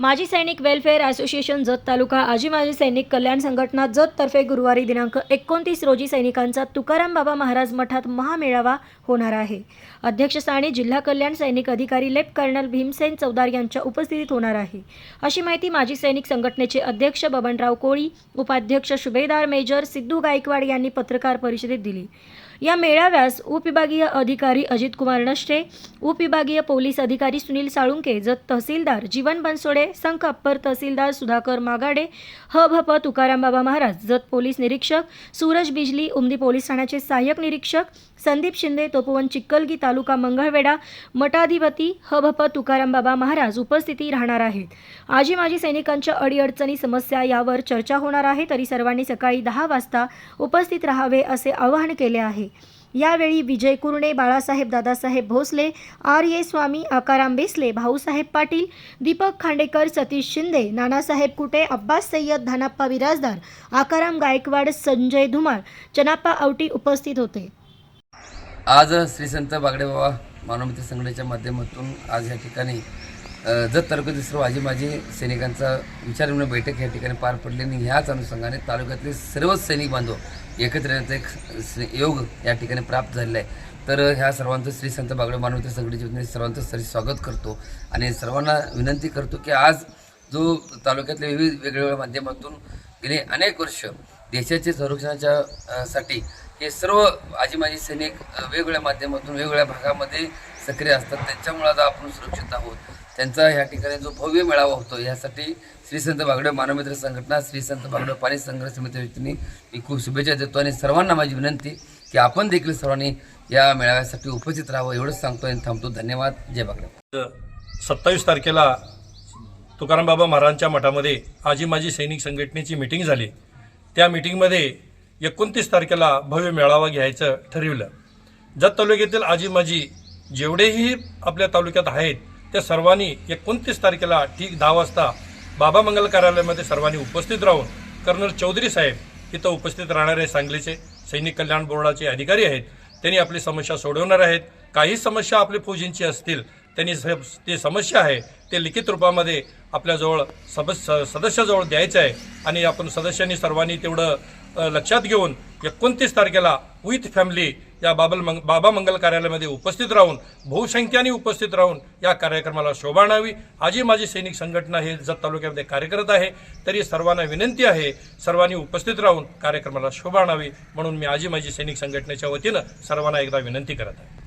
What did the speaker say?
माजी सैनिक welfare association Jat तालुका आजी माजी सैनिक कल्याण संघटना जततर्फे गुरुवारी दिनांक एकोणतीस रोजी सैनिकांचा तुकाराम बाबा महाराज मठात महामेळावा होणार आहे. अध्यक्षस्थानी जिल्हा कल्याण सैनिक अधिकारी लेफ्ट कर्नल भीमसेन चौदार यांच्या उपस्थितीत होणार आहे. अशी माहिती माजी सैनिक संघटनेचे अध्यक्ष बबनराव कोळी उपाध्यक्ष शुभेदार मेजर सिद्धू गायकवाड यांनी पत्रकार परिषदेत दिली. या मेळाव्यास उपविभागीय अधिकारी अजित कुमार नष्टे उपविभागीय पोलीस अधिकारी सुनील साळुंके जत तहसीलदार जीवन बनसोडे संख अप्पर तहसीलदार सुधाकर मागाडे ह भप तुकारामबाबा महाराज जत पोलीस निरीक्षक सूरज बिजली उमदी पोलीस ठाण्याचे सहाय्यक निरीक्षक संदीप शिंदे तोपवन चिक्कलगी तालुका मंगळवेढा मठाधिपती ह भप तुकारामबाबा महाराज उपस्थिती राहणार आहेत. आजी माजी सैनिकांच्या अडीअडचणी समस्या यावर चर्चा होणार आहे तरी सर्वांनी सकाळी दहा वाजता उपस्थित राहावे असे आवाहन केले आहे. यावेळी विजय कुरणे बाळासाहेब दादासाहेब भोसले आर ये स्वामी आकाराम बेसले भाऊसाहेब पाटील दीपक खांडेकर सतीश शिंदे नानासाहेब कुटे अब्बास सय्यद धानाप्पा बिराजदार आकाराम गायकवाड संजय धुमाळ चनाप्पा आवटी उपस्थित होते. आज श्री संत बागडेबाबा मानवमित्र संघटनेच्या माध्यमातून आज या ठिकाणी जत तालुक्यातील सर्व आजी माजी सैनिकांचा विचारविनिमय बैठक या ठिकाणी पार पडली आणि ह्याच अनुषंगाने तालुक्यातले सर्वच सैनिक बांधव एकत्र येण्याचा एक योग या ठिकाणी प्राप्त झालेला आहे. तर ह्या सर्वांचं श्री संत बागडे मानवते संघटनेच्या वतीने सर्वांचं सरी स्वागत करतो आणि सर्वांना विनंती करतो की आज जो तालुक्यातल्या विविध वेगवेगळ्या माध्यमातून गेले अनेक वर्ष देशाच्या संरक्षणाच्या साठी हे सर्व आजी माजी सैनिक वेगवेगळ्या माध्यमातून वेगवेगळ्या भागामध्ये सक्रिय असतात. त्यांच्यामुळे आज आपण सुरक्षित आहोत. त्यांचा ह्या ठिकाणी जो भव्य मेळावा होतो यासाठी श्री संत बागडे मानवमित्र संघटना श्री संत बागडे पाणी संघर्ष समिती व्यक्तींनी मी खूप शुभेच्छा देतो आणि सर्वांना माझी विनंती की आपण देखील सर्वांनी या मेळाव्यासाठी उपस्थित राहावं एवढंच सांगतो आणि थांबतो. धन्यवाद. जय बागडे. सत्तावीस तारखेला तुकारामबाबा महाराजांच्या मठामध्ये आजी माजी सैनिक संघटनेची मिटिंग झाली. त्या मिटिंगमध्ये एकोणतीस तारखेला भव्य मेळावा घ्यायचं ठरविलं. जत तालुक्यातील आजी माजी जेवढेही आपल्या तालुक्यात आहेत त्या सर्वांनी एकोणतीस तारखेला ठीक दहा वाजता बाबा मंगल कार्यालयामध्ये सर्वांनी उपस्थित राहून कर्नल चौधरी साहेब इथं उपस्थित राहणारे सांगलीचे सैनिक कल्याण बोर्डाचे अधिकारी आहेत. त्यांनी आपली समस्या सोडवणार आहेत. काही समस्या आपल्या फौजींची असतील त्यांनी ते समस्या आहे ते लिखित रूपामध्ये आपल्याजवळ सबस सदस्याजवळ द्यायचं आहे. आणि आपण सदस्यांनी सर्वांनी तेवढं लक्षात घेऊन एकोणतीस तारखेला विथ फॅमिली या बाबल मंग बाबा मंगल कार्यालयामध्ये उपस्थित राहून बहुसंख्याने उपस्थित राहून या कार्यक्रमाला शोभा आणावी आजी माझी सैनिक संघटना हे जत तालुक्यामध्ये कार्यरत आहे. तरी सर्वांना विनंती आहे सर्वांनी उपस्थित राहून कार्यक्रमाला शोभा आणावी म्हणून मी आजी माझी सैनिक संघटनेच्या वतीनं सर्वांना एकदा विनंती करत आहे.